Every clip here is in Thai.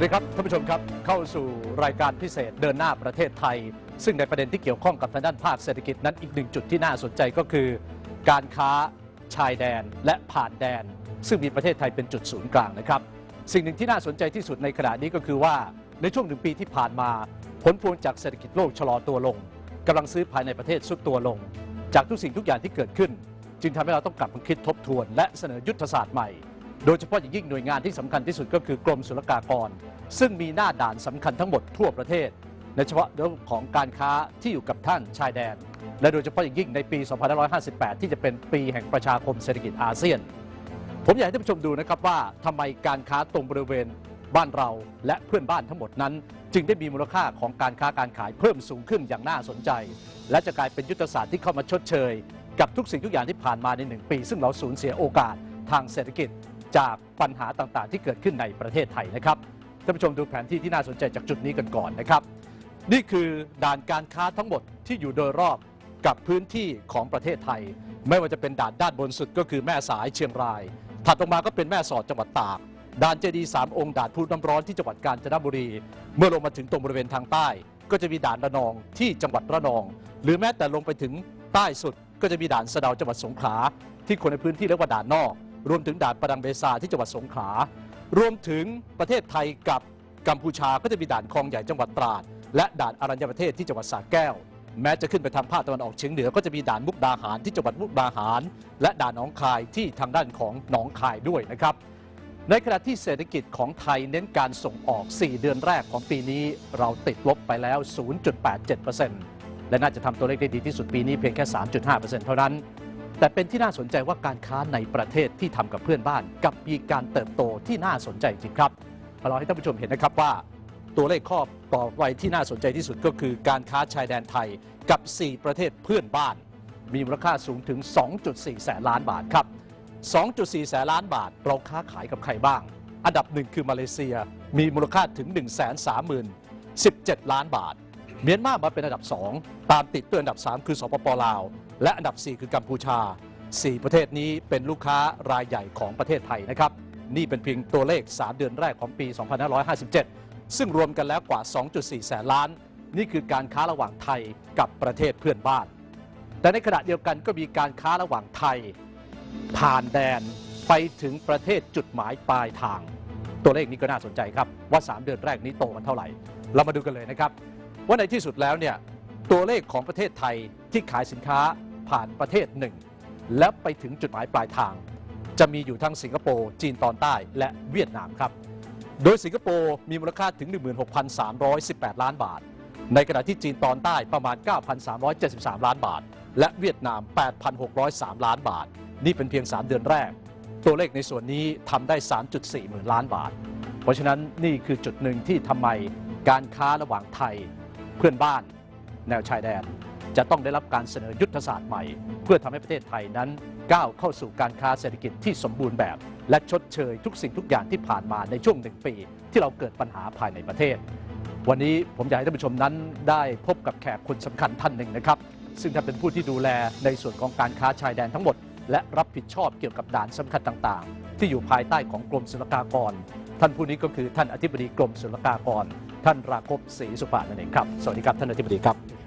วัสดีครับท่านผู้ชมครับเข้าสู่รายการพิเศษเดินหน้าประเทศไทย ซึ่งในประเด็นที่เกี่ยวข้องกับทางด้านภาคเศรษฐกิจนั้นอีกหนึ่งจุดที่น่าสนใจก็คือ การค้าชายแดนและผ่านแดน ซึ่งมีประเทศไทยเป็นจุดศูนย์กลางนะครับ สิ่งหนึ่งที่น่าสนใจที่สุดในขณะนี้ก็คือว่าในช่วงหนึ่งปีที่ผ่านมา ผลพวงจากเศรษฐกิจโลกชะลอตัวลงกำลังซื้อภายในประเทศสุดตัวลง จากทุกสิ่งทุกอย่างที่เกิดขึ้น จึงทำให้เราต้องกลับมาคิดทบทวน และเสนอยุทธศาสตร์ใหม่ โดยเฉพาะอย่างยิ่งหน่วยงานที่สำคัญที่สุดก็คือกรมศุลกากร ซึ่งมีหน้าด่านสำคัญทั้งหมดทั่วประเทศในเฉพาะเรื่องของการค้าที่อยู่กับท่านชายแดน และโดยเฉพาะอย่างยิ่งในปี 2558 ที่จะเป็นปีแห่งประชาคมเศรษฐกิจอาเซียน ผมอยากให้ท่านผู้ชมดูนะครับว่าทำไมการค้าตรงบริเวณบ้านเราและเพื่อนบ้านทั้งหมดนั้น จึงได้มีมูลค่าของการค้าการขายเพิ่มสูงขึ้นอย่างน่าสนใจ และจะกลายเป็นยุทธศาสตร์ที่เข้ามาชดเชย กับทุกสิ่งทุกอย่างที่ผ่านมาในหนึ่งปี ซึ่งเราสูญเสียโอกาสทางเศรษฐกิจ จากปัญหาต่างๆ ที่เกิดขึ้นในประเทศไทยนะครับท่านผู้ชมดูแผนที่ที่น่าสนใจจากจุดนี้กันก่อนนะครับ นี่คือด่านการค้าทั้งหมดที่อยู่โดยรอบกับพื้นที่ของประเทศไทย ไม่ว่าจะเป็นด่านด้านบนสุดก็คือแม่สายเชียงราย ถัดลงมาก็เป็นแม่สอดจังหวัดตากด่านเจดีสามองค์ด่านพูน้ำร้อนที่จังหวัดกาญจนบุรี เมื่อลงมาถึงตรงบริเวณทางใต้ ก็จะมีด่านระนองที่จังหวัดระนอง หรือแม้แต่ลงไปถึงใต้สุดก็จะมีด่านสะเดาจังหวัดสงขลาที่คนในพื้นที่เรียกว่าด่านนอก รวมถึงด่านประดังเบซาที่จังหวัดสงขลารวมถึงประเทศไทยกับกัมพูชาก็จะมีด่านคลองใหญ่จังหวัดตราด และด่านอารัญญประเทศที่จังหวัดสระแก้ว แม้จะขึ้นไปทางภาคตะวันออกเฉียงเหนือก็จะมีด่านมุกดาหารที่จังหวัดมุกดาหาร และด่านหนองคายที่ทางด้านของหนองคายด้วยนะครับ ในขณะที่เศรษฐกิจของไทยเน้นการส่งออก 4 เดือนแรกของปีนี้เราติดลบไปแล้ว 0.87%และน่าจะทำตัวเลขได้ดีที่สุดปีนี้เพียงแค่ 3.5%เท่านั้น แต่เป็นที่น่าสนใจว่าการค้าในประเทศที่ทำกับเพื่อนบ้าน กับมีการเติบโตที่น่าสนใจจริงครับเราให้ท่านผู้ชมเห็นนะครับว่า ตัวเลขข้อต่อไปที่น่าสนใจที่สุดก็คือการค้าชายแดนไทยกับ 4 ประเทศเพื่อนบ้าน มีมูลค่าสูงถึง 2.4 แสนล้านบาทครับ 2.4 แสนล้านบาท เราค้าขายกับใครบ้าง อันดับหนึ่งคือมาเลเซียมีมูลค่าถึง 1 3 0 0 0 17 ล้านบาท เมียนมามาเป็นอันดับ 2 ตามติดด้วอันดับ 3 คือสปปลาว และอันดับ 4 คือกัมพูชา 4 ประเทศนี้เป็นลูกค้ารายใหญ่ของประเทศไทยนะครับ นี่เป็นเพียงตัวเลข 3 เดือนแรกของปี 2557 ซึ่งรวมกันแล้วกว่า 2.4 แสนล้าน นี่คือการค้าระหว่างไทยกับประเทศเพื่อนบ้าน แต่ในขณะเดียวกันก็มีการค้าระหว่างไทย ผ่านแดนไปถึงประเทศจุดหมายปลายทาง ตัวเลขนี้ก็น่าสนใจครับว่า 3 เดือนแรกนี้โตมันเท่าไหร่ เรามาดูกันเลยนะครับ ว่าในที่สุดแล้วเนี่ยตัวเลขของประเทศไทยที่ขายสินค้า ผ่านประเทศหนึ่ง แล้วไปถึงจุดหมายปลายทาง จะมีอยู่ทั้งสิงคโปร์จีนตอนใต้และเวียดนามครับ โดยสิงคโปร์มีมูลค่าถึง 16,318 ล้านบาท ในขณะที่จีนตอนใต้ประมาณ 9,373 ล้านบาท และเวียดนาม 8,603 ล้านบาท นี่เป็นเพียง 3 เดือนแรก ตัวเลขในส่วนนี้ทำได้ 3.4หมื่นล้านบาท เพราะฉะนั้นนี่คือจุดหนึ่งที่ทำไมการค้าระหว่างไทยเพื่อนบ้าน แนวชายแดน จะต้องได้รับการเสนอยุทธศาสตร์ใหม่ เพื่อทำให้ประเทศไทยนั้นก้าวเข้าสู่การค้าเศรษฐกิจที่สมบูรณ์แบบ และชดเชยทุกสิ่งทุกอย่างที่ผ่านมาในช่วงหนึ่งปี ที่เราเกิดปัญหาภายในประเทศ วันนี้ผมอยากให้ท่านผู้ชมนั้นได้พบกับแขกคนสำคัญท่านหนึ่งนะครับ ซึ่งท่านเป็นผู้ที่ดูแลในส่วนของการค้าชายแดนทั้งหมด และรับผิดชอบเกี่ยวกับด่านสำคัญต่างๆ ที่อยู่ภายใต้ของกรมศุลกากร ท่านผู้นี้ก็คือท่านอธิบดีกรมศุลกากร ท่านราคบศรีสุภานั่นเองครับสวัสดีครับท่านอธิบดีครับ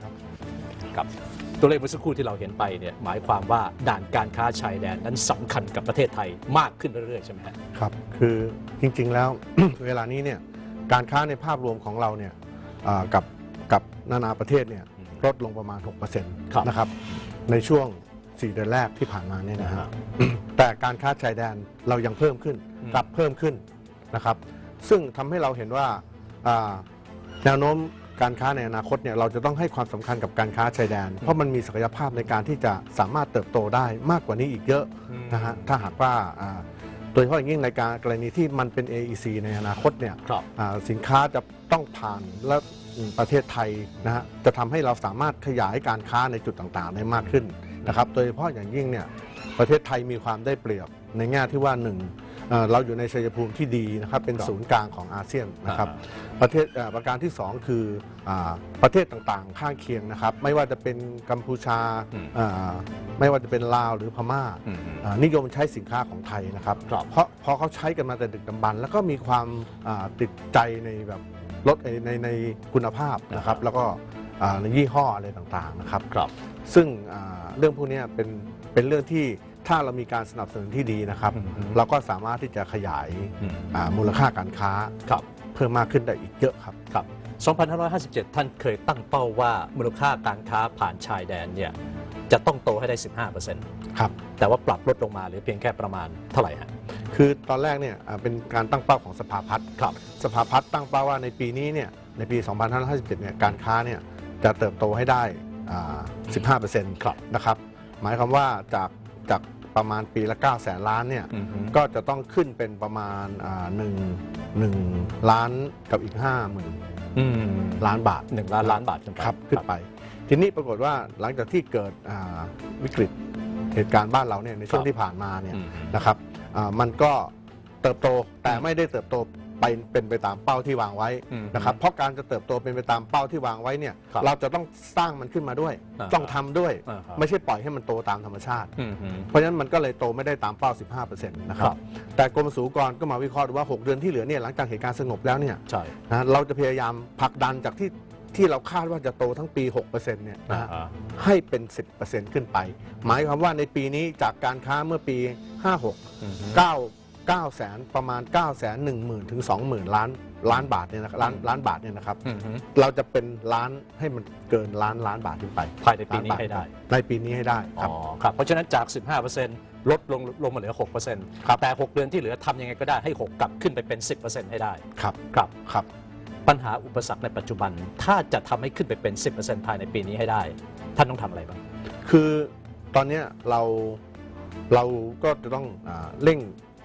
ครับตัวเลขเมื่อสักครู่ที่เราเห็นไปเนี่ยหมายความว่าด่านการค้าชายแดนนั้นสำคัญกับประเทศไทยมากขึ้นเรื่อยๆใช่ไหมฮะครับ คือจริงๆแล้ว เวลานี้เนี่ยการค้าในภาพรวมของเราเนี่ยอ่ากับกับนานาประเทศเนี่ยอืมลดลงประมาณ6%ครับนะครับในช่วง 4 เดือนแรกที่ผ่านมาเนี่ยนะฮะอ่าแต่การค้าชายแดนเรายังเพิ่มขึ้นอืมกลับเพิ่มขึ้นนะครับ ซึ่งทำให้เราเห็นว่าอ่าแนวโน้ม การค้าในอนาคตเนี่ยเราจะต้องให้ความสำคัญกับการค้าชายแดน เพราะมันมีศักยภาพในการที่จะสามารถเติบโตได้มากกว่านี้อีกเยอะนะฮะถ้าหากว่าอ่าโดยเฉพาะอย่างยิ่งในการกรณีที่มันเป็น AEC ในอนาคตเนี่ยครับอ่าสินค้าจะต้องผ่านและอืมประเทศไทยนะฮะจะทำให้เราสามารถขยายการค้าในจุดต่างๆ ได้มากขึ้นนะครับ โดยเฉพาะอย่างยิ่งเนี่ยประเทศไทยมีความได้เปรียบในแง่ที่ว่าหนึ่ง เอ่อเราอยู่ในชัยภูมิที่ดีนะครับเป็นครับศูนย์กลางของอาเซียนนะครับอ่าประเทศเอ่อประการที่ 2 คืออาประเทศต่างๆ ข้างเคียงนะครับ ไม่ว่าจะเป็นกัมพูชาอืมอ่าไม่ว่าจะเป็นลาวหรือพม่าอืมอ่า นิยมใช้สินค้าของไทยนะครับครับเพราะเพราะเขาใช้กันมาแต่ดึกดำบรรพ์แล้วก็มีความอ่าติดใจในแบบลดในในคุณภาพนะครับ แล้วก็อ่าในยี่ห้ออะไรต่างๆนะครับครับซึ่งอ่าเรื่องพวกเนี้ยเป็นเป็นเรื่องที่ ถ้าเรามีการสนับสนุนที่ดีนะครับอืมอืมเราก็สามารถที่จะขยายอืมอ่ามูลค่าการค้าครับเพิ่มมากขึ้นได้อีกเยอะครับครับ 2557 ท่านเคยตั้งเป้าว่ามูลค่าการค้าผ่านชายแดนเนี่ยจะต้องโตให้ได้ 15%ครับ แต่ว่าปรับลดลงมาเหรือเพียงแค่ประมาณเท่าไหร่ฮะคือตอนแรกเนี่ยอ่าเป็นการตั้งเป้าของสภาพัฒน์ครับ สภาพัฒน์ตั้งเป้าว่าในปีนี้เนี่ยในปี 2557 เนี่ยการค้าเนี่ยจะเติบโตให้ได้อ่า15%ครับนะครับ หมายความว่าจาก จากประมาณปีละ 9 แสนล้านเนี่ยอืมฮึ ก็จะต้องขึ้นเป็นประมาณอ่าหนึ่งหนึ่งล้านกับอีก5 0,000 อืม ล้านบาทหนึ่งล้านล้านบาทขึ้นไปครับขึ้นไป ทีนี้ปรากฏว่าหลังจากที่เกิดอ่าวิกฤตเหตุการณ์บ้านเราเนี่ยในช่วงที่ผ่านมาเนี่ยอืม นะครับอ่ามันก็เติบโตแต่ไม่ได้เติบโต ไปเป็นไปตามเป้าที่วางไว้อืมนะครับเพราะการจะเติบโตเป็นไปตามเป้าที่วางไว้เนี่ยครับเราจะต้องสร้างมันขึ้นมาด้วย อ่าต้องทำด้วย อ่าครับ ไม่ใช่ปล่อยให้มันโตตามธรรมชาติ อืมฮึเพราะฉะนั้นมันก็เลยโตไม่ได้ตามเป้า 15%นะคครัรับ บ แต่กรมศุลกากรก็มาวิเคราะห์ดูว่า 6 เดือนที่เหลือเนี่ยหลังจากเหตุการณ์สงบแล้วเนี่ยใช่ นะเราจะพยายามผลักดันจากที่ที่เราคาดว่าจะโตทั้งปี 6%เนี่ยนะฮะอ่าให้เป็น 10%ขึ้นไป หมายความว่าในปีนี้จากการค้าเมื่อปี 56อืมฮึ 9 9แสนประมาณ9แสน1หมื่นถึง20,000 ล้านล้านบาทเนี่ยนะครับล้านล้านบาทเนี่ยนะครับอืมฮึเราจะเป็นล้านให้มันเกินล้านล้านบาทขึ้นไปภายในปีนี้ให้ได้ในปีนี้ให้ได้คอ๋รับอครับเพราะฉะนั้นจาก 15%ลดลงลงมาเหลือ 6%ครับแต่ 6 เดือนที่เหลือทำยังไงก็ได้ให้ 6 กลับขึ้นไปเป็น 10%ให้ได้ครับครับครับปัญหาอุปสรรคในปัจจุบัน ถ้าจะทำให้ขึ้นไปเป็น 10%ภายในปีนี้ให้ได้ ท่านต้องทำอะไรบ้างคือตอนเนี้ยเราเราก็จะต้องอาเร่ง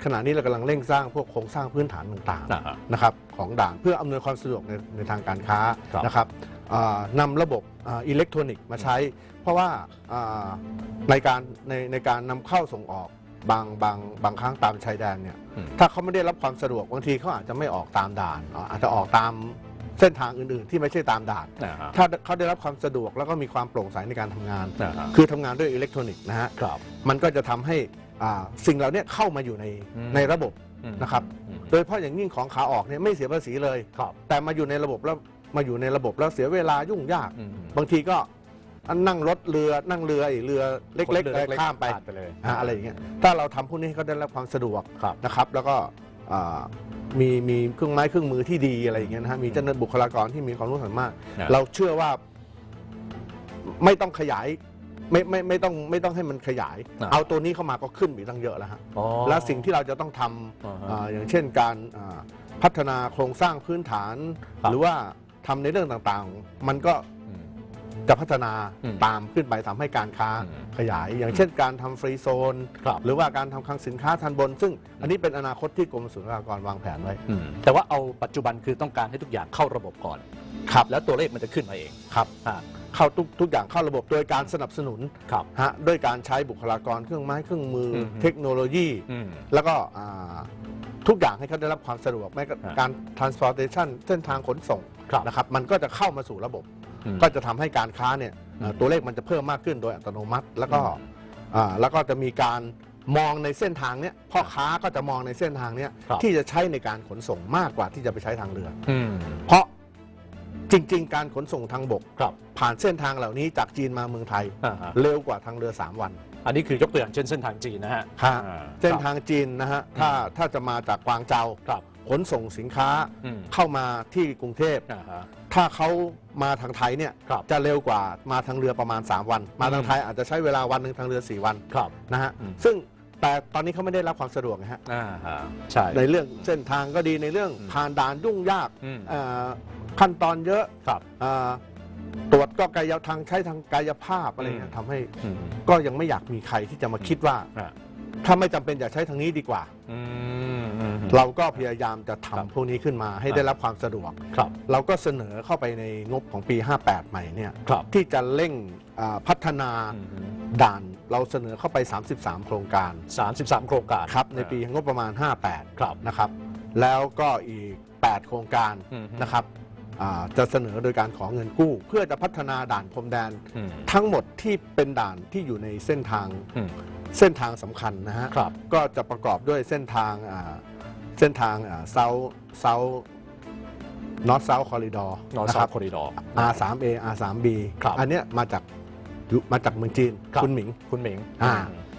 ขณะนี้เรากำลังเร่งสร้างพวกโครงสร้างพื้นฐานต่างอ่าฮะๆนะครับของด่านเพื่ออำนวยความสะดวกในในทางการค้าครับ นะครับอ่านำระบบอ่าอิเล็กทรอนิกส์มาใช้ เพราะว่าอ่าในการในในการนำเข้าส่งออกบางบางบางครั้งตามชายแดนเนี่ย อืม ถ้าเขาไม่ได้รับความสะดวกบางทีเขาอาจจะไม่ออกตามด่านอ่าอาจจะออกตามเส้นทางอื่นๆ ที่ไม่ใช่ตามด่านอ่าฮะถ้าเขาได้รับความสะดวกแล้วก็มีความโปร่งใสในการทำงานอ่าฮะคือทำงานด้วยอิเล็กทรอนิกส์นะฮะ ครับ มันก็จะทำให้ อ่าสิ่งเหล่านี้เข้ามาอยู่ในอืม ในระบบอืมนะครับ อืม โดยเฉพาะอย่างยิ่งของขาออกเนี่ยไม่เสียภาษีเลย ครับ แต่มาอยู่ในระบบแล้วมาอยู่ในระบบแล้วเสียเวลายุ่งยาก อืม บางทีก็นั่งรถเรือนั่งเรือไอ้เรือเล็กๆอะไรข้ามไปผ่นไปเลยอ่าอะไรอย่างเงี้ยถ้าเราทำพวกนี้ให้เขาได้รับความสะดวก ครับ นะครับแล้วก็อ่ามีมีเครื่องไม้เครื่องมือที่ดีอะไรอย่างเงี้ยนะฮะมีเจ้าหน้าที่บุคลากรที่มีความรู้สามารถนะเราเชื่อว่าไม่ต้องขยาย ไม่ไม่ไม่ต้องไม่ต้องให้มันขยาย อ่าเอาตัวนี้เข้ามาก็ขึ้นไปตั้งเยอะแล้วฮะอ๋อและสิ่งที่เราจะต้องทอ่าำฮะอ่าอย่างเช่นการอ่าพัฒนาโครงสร้างพื้นฐาน ครับ หรือว่าทำในเรื่องต่างๆ มันก็อืม จะพัฒนาอืมตามขึ้นไปทำให้การค้าอืมขยาย อย่างเช่นการทำฟรีโซน ครับหรือว่าการทำคลังสินค้าทันบน ซึ่งอันนี้เป็นอนาคตที่กรมศุลกากรวางแผนไว้ อืมแต่ว่าเอาปัจจุบันคือต้องการให้ทุกอย่างเข้าระบบก่อนครับ แล้วตัวเลขมันจะขึ้นมาเองครับ อ่า เข้าทุกทุกอย่างเข้าระบบโดยการสนับสนุนครับ ฮะด้วยการใช้บุคลากรเครื่องไม้เครื่องมืออม เทคโนโลยี อืม แล้วก็อ่าทุกอย่างให้เขาได้รับความสะดวกแม้กระอ่าการ transportation เส้นทางขนส่งครับนะครับ มันก็จะเข้ามาสู่ระบบ อืมก็จะทำให้การค้าเนี่ยเอ่ออืมตัวเลขมันจะเพิ่มมากขึ้นโดยอัตโนมัติ แล้วก็อืมอ่าแล้วก็จะมีการมองในเส้นทางเนี้ยพ่อค้าก็จะมองในเส้นทางเนี้ยครับ ที่จะใช้ในการขนส่งมากกว่าที่จะไปใช้ทางเรือ อืม เพราะ จริง ๆ การขนส่งทางบกครับ ผ่านเส้นทางเหล่านี้จากจีนมาเมืองไทย อ่าฮะ เร็วกว่าทางเรือ 3 วันอันนี้คือยกตัวอย่างเช่นเส้นทางจีนนะฮะฮะอ่าเส้นทางจีนนะฮะถ้าถ้าจะมาจากกวางเจาครับ ขนส่งสินค้าอืม เข้ามาที่กรุงเทพ อ่าฮะ ถ้าเขามาทางไทยเนี่ยครับจะเร็วกว่ามาทางเรือประมาณ 3 วัน มาทางอืมไทยอาจจะใช้เวลาวันหนึ่งทางเรือ 4 วันครับ นะฮะอืม ซึ่งแต่ตอนนี้เขาไม่ได้รับความสะดวกนะฮะอ่าฮะใช่ ในเรื่องเส้นทางก็ดีในเรื่องอืมผ่านด่านยุ่งยากอืม เอ่อ ขั้นตอนเยอะครับเอ่อตรวจก็กายทางใช้ทางกายภาพอะไรเงี้อืยมทำให้อืม ก็ยังไม่อยากมีใครที่จะมาคิดว่า อ่าถ้าไม่จำเป็นอย่าใช้ทางนี้ดีกว่า อืมอืม เราก็พยายามจะครับทำพวกนี้ขึ้นมาให้อ่าได้รับความสะดวก ครับ เราก็เสนอเข้าไปในงบของปี 58 ใหม่เนี่ยครับที่จะเร่งอ่าพัฒนาอืมด่านเราเสนอเข้าไป 33 โครงการ33โครงการครับในปีงบประมาณ 58 ครับ นะครับแล้วก็อีก 8 โครงการอืม นะครับอ่า จะเสนอโดยการขอเงินกู้ เพื่อจะพัฒนาด่านพรมแดนอืมทั้งหมดที่เป็นด่านที่อยู่ในเส้นทางอืมเส้นทางสำคัญนะฮะครับก็จะประกอบด้วยเส้นทางอ่าเส้นทางเซาเซานอตเซาคอริดอร์นอร์นะซาครับคอริดอร์ R3A R3B ครับอันเนี้ยมาจากอยู่มาจากเมืองจีนครับคุณหมิงคุณหมิงอ่า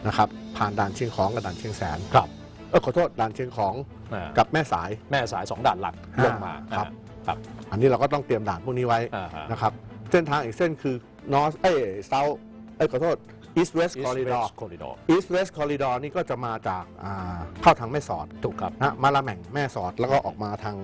นะครับผ่านด่านเชียงของกับด่านเชียงแสนครับเออขอโทษด่านเชียงของอ่ากับแม่สายแม่สายสองด่านหลักอ่าลงมาครับ ครับ อันนี้เราก็ต้องเตรียมด่านพวกนี้ไว้อ่าฮะ นะครับ เส้นทางอีกเส้นคือ North เอ้ย South เอ้ยขอโทษ East West East Corridor West Corridor East West Corridor นี่ก็จะมาจากอ่าเข้าทางแม่สอดถูกครับ นะมาละแม่งแม่สอดแล้วก็ออกมาทาง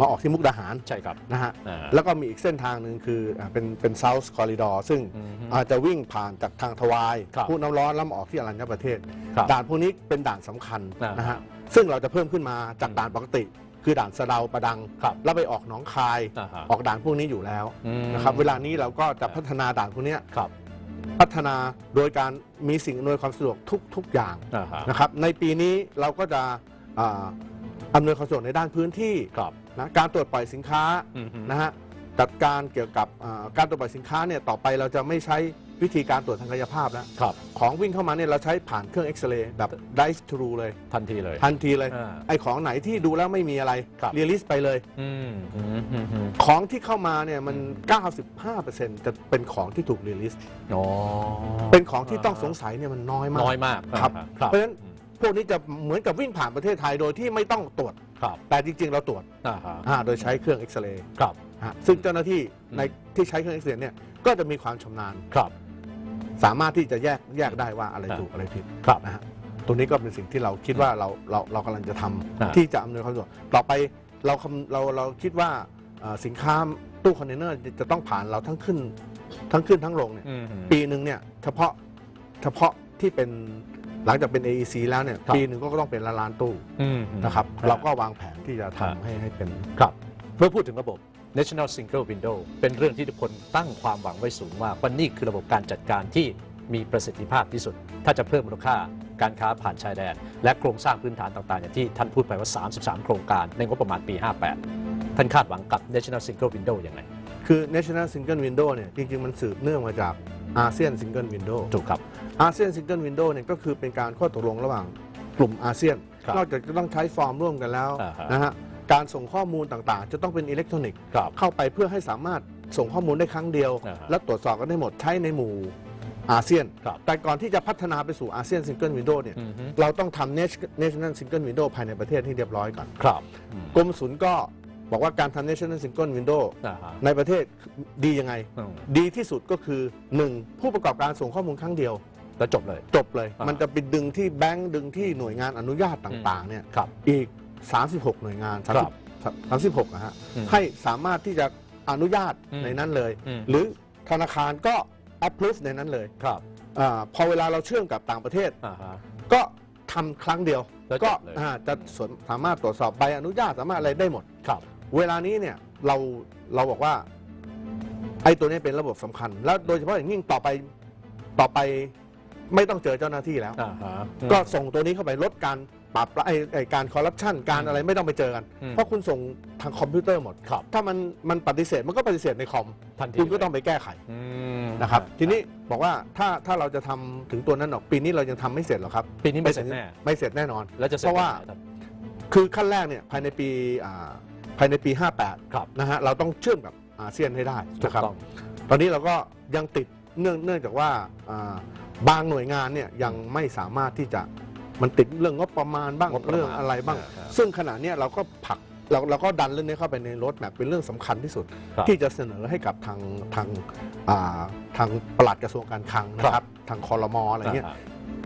มาออกที่มุกดาหารใช่ครับ นะฮะ อ่าแล้วก็มีอีกเส้นทางหนึ่งคืออ่าเป็นเป็น South Corridor ซึ่งอืมฮึอาจจะวิ่งผ่านจากทางทวายครับพูน้ำร้อนแล้วมาออกที่อรัญญประเทศ ครับด่านพวกนี้เป็นด่านสำคัญอ่าน นะฮะซึ่งเราจะเพิ่มขึ้นมาจากอืมด่านปกติ คือด่านสะเดาประดัง ครับแล้วไปออกหนองคายอ่าฮะออกด่านพวกนี้อยู่แล้วอืมนะครับ เวลานี้เราก็จะพัฒนาด่านพวกเนี้ยครับพัฒนาโดยการมีสิ่งอำนวยความสะดวกทุกทุกอย่างอ่าฮะนะครับ ในปีนี้เราก็จะอ่าอำนวยความสะดวกในด้านพื้นที่ครับนะการตรวจปล่อยสินค้า อืมฮึ นะฮะจัดการเกี่ยวกับอ่าการตรวจปล่อยสินค้าเนี่ยต่อไปเราจะไม่ใช้ วิธีการตรวจทางกายภาพแล้ว ครับ ของวิ่งเข้ามาเนี่ยเราใช้ผ่านเครื่องเอ็กซเรย์แบบ drive thru เลย ทันทีเลย ทันทีเลย อ่าไอ้ของไหนที่ดูแล้วไม่มีอะไรครับ เรียลิสไปเลย อืมอืมฮึฮึของที่เข้ามาเนี่ยมัน 95%จะเป็นของที่ถูกเรียลิสอ๋อเป็นของที่ต้องสงสัยเนี่ยมันน้อยมาก น้อยมากครับอ่าฮเพราะฉะนั้นพวกนี้จะเหมือนกับวิ่งผ่านประเทศไทยโดยที่ไม่ต้องตรวจ ครับแต่จริง ๆ เราตรวจอ่าฮะอ่าโดยใช้เครื่องเอ็กซเรย์ครับ ฮะซึ่งเจ้าหน้าที่อืมในที่ใช้เครื่องเอ็กซเรย์เนี่ยก็จะมีความชำนาญ ครับ สามารถที่จะแยกแยกได้ว่าอะไรอ่าถูกอะไรผิดครับ นะฮะตรงนี้ก็เป็นสิ่งที่เราคิดว่าเราเราเรากำลังจะทำอ่า ที่จะอำนวยความสะดวกต่อไปเราคำเราเราคิดว่าเอ่อสินค้าตู้คอนเทนเนอร์จะต้องผ่านเราทั้งขึ้นทั้งขึ้นทั้งลงเนี่ย อืมฮึปีหนึ่งเนี่ยเฉพาะเฉพาะที่เป็นหลังจากเป็น AEC แล้วเนี่ยครับ ปีหนึ่งก็ต้องเป็นล้านล้านตู้อืมฮึนะครับอ่เราก็วางแผนที่จะครับ ทำให้ให้เป็น ครับเมื่อพูดถึงระบบ National Single Window เป็นเรื่องที่ทุกคนตั้งความหวังไว้สูงว่าว่านี่คือระบบการจัดการที่มีประสิทธิภาพที่สุด ถ้าจะเพิ่มมูลค่าการค้าผ่านชายแดน และโครงสร้างพื้นฐานต่างๆ อย่างที่ท่านพูดไปว่า 33 โครงการในงบประมาณปี 58 ท่านคาดหวังกับ National Single Window ยังไง คือ National Single Window เนี่ยจริงๆ มันสืบเนื่องมาจากอาเซียน Single Window ถูกครับอาเซียน Single Window เนี่ยก็คือเป็นการข้อตกลงระหว่างกลุ่มอาเซียนครับนอกจากจะต้องใช้ฟอร์มร่วมกันแล้วอ่าฮะนะฮะ การส่งข้อมูลต่างๆ จะต้องเป็นอิเล็กทรอนิกส์ครับเข้าไปเพื่อให้สามารถส่งข้อมูลได้ครั้งเดียว อ่าฮะและตรวจสอบกันได้หมดใช้ในหมู่อาเซียน ครับแต่ก่อนที่จะพัฒนาไปสู่อาเซียน Single Window เนี่ยอืมฮึ เราต้องทำ National Single Window ภายในประเทศให้เรียบร้อยก่อน ครับอืมกรมศุลก็บอกว่าการทำ National Single Window อ่าฮะในประเทศดียังไง อืมดีที่สุดก็คือ 1. ผู้ประกอบการส่งข้อมูลครั้งเดียว แล้วจบเลย จบเลย อ่ามั มันจะไปดึงที่แบงก์ดึงที่หน่วยงานอนุญาตต่างๆเนี่ยครับ อีก 36 หน่วยงานครับ 30 36นะฮะอืมให้สามารถที่จะอนุญาตอืมในนั้นเลยอืมหรือธนาคารก็ approve ในนั้นเลยครับอาพอเวลาเราเชื่อมกับต่างประเทศอ่าฮะก็ทำครั้งเดียวแล้วจก็บเลยอ่าจะสวนสามารถตรวจสอบใบอนุญาตสามารถอะไรได้หมดครับ เวลานี้เนี่ยเราเราบอกว่าไอ้ตัวนี้เป็นระบบสำคัญ แล้วโดยเฉพาะอย่างยิ่งต่อไปต่อไปไม่ต้องเจอเจ้าหน้าที่แล้วอ่าฮะก็ส่งตัวนี้เข้าไปลดการ ปราบไอ้ไอ้การคอร์รัปชันการอะไรไม่ต้องไปเจอกัน อืมเพราะคุณส่งทางคอมพิวเตอร์หมด ครับ ถ้ามันมันปฏิเสธมันก็ปฏิเสธในคอมทันทีคุณก็เลยต้องไปแก้ไขอืมนะครับ ทีนี้บอกว่าถ้าถ้าเราจะทำถึงตัวนั้นหรอกปีนี้เรายังทำไม่เสร็จหรอกครับปีนี้ไม่เสร็จแน่ไม่เสร็จแน่นอน แล้วจะสจเพราะว่ามื่อไหครับ คือขั้นแรกเนี่ยภายในปีอ่าภายในปี 58ครับ นะฮะเราต้องเชื่อมกับอาเซียนให้ได้ถูนะกครับ ต้อง ตอนนี้เราก็ยังติดเนื่องเนื่องจากว่าอ่าบางหน่วยงานเนี่ยยังไม่สามารถที่จะ มันติดเรื่องงบประมาณบ้างงบประมาณเรื่องอะไรบ้างอ่าอ่าซึ่งขณะเนี้ยเราก็ผลักเราเราก็ดันเรื่องนี้เข้าไปในรถแมพเป็นเรื่องสำคัญที่สุด ครับที่จะเสนอให้กับทางทางอ่าทางปลัดกระทรวงการคลังนะคครัรับบ ทางคอรมออะไรเงี้ยาฮะ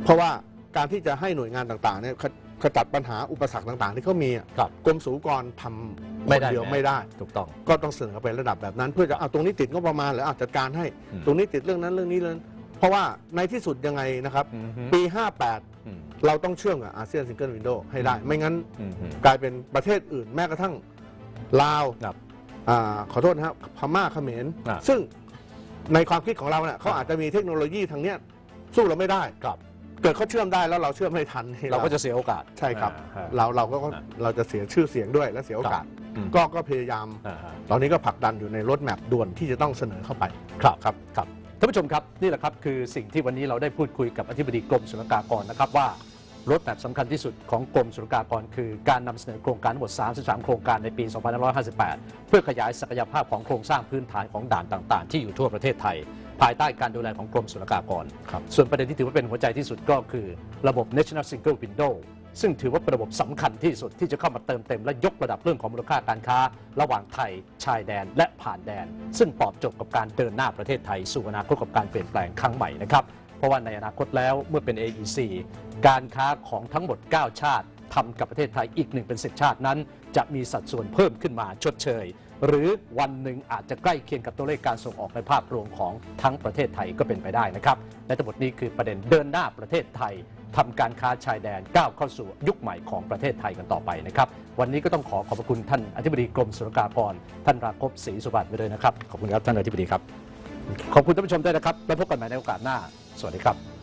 เพราะว่าการที่จะให้หน่วยงานต่างๆเนี่ยขขจัดปัญหาอุปสรรคต่างๆ ที่เขามีอะครับกรมศุลกรทำไม่คนได้เดียวแน่ ไม่ได้ ถูกต้อง ก็ต้องเสนอไประดับแบบนั้น เพื่อจะเอาตรงนี้ติดงบประมาณหรืออาจัดการให้ อืม ตรงนี้ติดเรื่องนั้นเรื่องนี้เลยเพราะว่าในที่สุดยังไงนะครับอืมฮึปีอืม58 เราต้องเชื่อมกับอาเซียนซิงเกิลวินโดให้ได้ ไม่งั้นอืมฮึกลายเป็นประเทศอื่นแม้กระทั่งลาวครับอาขอโทษนะครับพม่าเขมรอ่าซึ่งในความคิดของเราเนี่ยเขาอาจจะมีเทคโนโลยีทางเนี้ยสู้เราไม่ได้ครับเกิดเขาเชื่อมได้แล้วเราเชื่อมไม่ทันนี่เราก็จะเสียโอกาสใช่ครับอ่าเราเราก็อ่าเราจะเสียชื่อเสียงด้วยและเสียโอกาสอืมก็ก็พยายามอ่าฮะตอนนี้ก็ผลักดันอยู่ในรถแมพด่วนที่จะต้องเสนอเข้าไปครับครับครับ ท่านผู้ชมครับนี่แหละครับคือสิ่งที่วันนี้เราได้พูดคุยกับอธิบดีกรมศุลกากรนะครับว่ารถแมพสำคัญที่สุดของกรมศุลกากร คือการนำเสนอโครงการทั้งหมด 33 โครงการในปี 2558 เพื่อขยายศักยภาพของโครงสร้างพื้นฐานของด่านต่าง ๆ ที่อยู่ทั่วประเทศไทย ภายใต้การดูแลของกรมศุลกากรครับส่วนประเด็นที่ถือว่าเป็นหัวใจที่สุดก็คือระบบ National Single Window ซึ่งถือว่าเป็นระบบสำคัญที่สุดที่จะเข้ามาเติมเต็มและยกระดับเรื่องของมูลค่าการค้า ระหว่างไทยชายแดนและผ่านแดน ซึ่งตอบโจทย์กับการเดินหน้าประเทศไทยสู่อนาคตกับการเปลี่ยนแปลงครั้งใหม่นะครับเพราะว่าในอนาคตแล้วเมื่อเป็น AEC การค้าของทั้งหมด 9 ชาติทำกับประเทศไทยอีกหนึ่งเป็น10ชาตินั้น จะมีสัดส่วนเพิ่มขึ้นมาชดเชย หรือวันหนึ่งอาจจะใกล้เคียงกับตัวเลขการส่งออกในภาพรวมของทั้งประเทศไทยก็เป็นไปได้นะครับและทั้งหมดนี้คือประเด็นเดินหน้าประเทศไทย ทำการค้าชายแดนก้าวเข้าสู่ยุคใหม่ของประเทศไทยกันต่อไปนะครับวันนี้ก็ต้องขอขอบพระคุณท่านอธิบดีกรมศุลกากรท่านราคบศรีสุบัติไปเลยนะครับขอบคุณครับท่านอธิบดีครับ ขอบคุณท่านผู้ชมด้วยนะครับ แล้วพบกันใหม่ในโอกาสหน้า สวัสดีครับ